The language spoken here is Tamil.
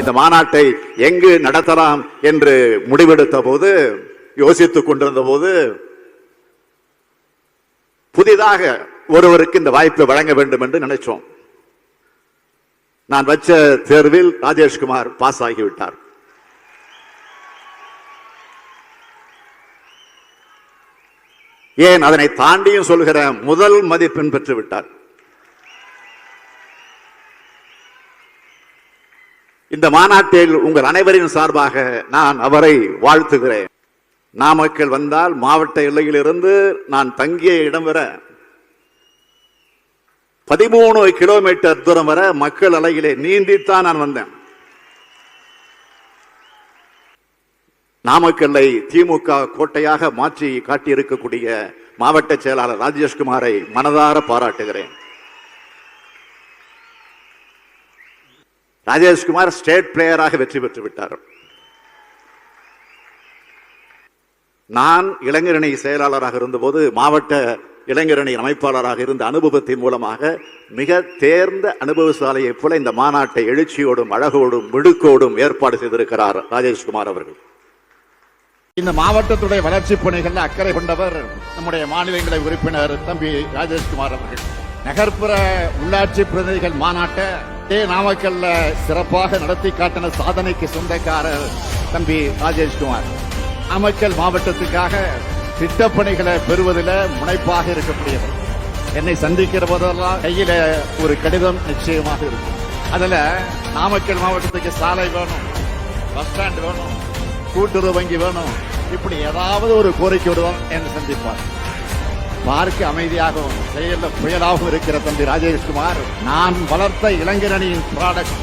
இந்த மாநாட்டை எங்கு நடத்தலாம் என்று முடிவெடுத்த போது யோசித்துக் கொண்டிருந்த போது புதிதாக ஒருவருக்கு இந்த வாய்ப்பை வழங்க வேண்டும் என்று நினைச்சோம். நான் வச்ச தேர்வில் ராஜேஷ்குமார் பாஸ் ஆகிவிட்டார். ஏன் அதனை தாண்டியும் சொல்கிற முதல் மதிப்பெண் பெற்று விட்டார் இந்த மாநாட்டில் உங்கள் அனைவரின் சார்பாக நான் அவரை வாழ்த்துகிறேன். நாமக்கல் வந்தால் மாவட்ட எல்லையிலிருந்து நான் தங்கிய இடம் வர பதிமூணு கிலோமீட்டர் தூரம் வர மக்கள் அலையிலே நீந்தித்தான் நான் வந்தேன். நாமக்கல்லை திமுக கோட்டையாக மாற்றி காட்டியிருக்கக்கூடிய மாவட்ட செயலாளர் ராஜேஷ்குமாரை மனதார பாராட்டுகிறேன். ராஜேஷ்குமார் ஸ்டேட் பிளேயராக வெற்றி பெற்று விட்டார். நான் இளைஞரணி செயலாளராக இருந்தபோது மாவட்ட இளைஞரணி அமைப்பாளராக இருந்த அனுபவத்தின் மூலமாக மிக தேர்ந்த அனுபவசாலையைப் போல இந்த மாநாட்டை எழுச்சியோடும் அழகோடும் மிடுக்கோடும் ஏற்பாடு செய்திருக்கிறார் ராஜேஷ்குமார் அவர்கள். இந்த மாவட்டத்துடைய வளர்ச்சி பணிகளில் அக்கறை கொண்டவர் நம்முடைய மாநிலங்களை உறுப்பினர் தம்பி ராஜேஷ்குமார் அவர்கள். நகர்ப்புற உள்ளாட்சி பிரதிநிதிகள் மாநாட்டை நாமக்கல்ல சிறப்பாக நடத்தி காட்டின சாதனைக்கு சொந்தக்காரர் தம்பி ராஜேஷ்குமார் நாமக்கல் மாவட்டத்துக்காக திட்டப்பணிகளை பெறுவதில் முனைப்பாக இருக்கக்கூடியவர். என்னை சந்திக்கிற போதெல்லாம் கையில ஒரு கடிதம் நிச்சயமாக இருக்கும். அதுல நாமக்கல் மாவட்டத்துக்கு சாலை வேணும் பஸ் ஸ்டாண்ட் வேணும் கூட்டுறவு வங்கி வேணும் இப்படி ஏதாவது ஒரு கோரிக்கையுடன் என்னை சந்திப்பார். பார்க்க அமைதியாகவும் செயல புயலாகவும் இருக்கிற தம்பி ராஜேஷ்குமார் நான் வளர்த்த இளைஞரணியின் ப்ராடக்ட்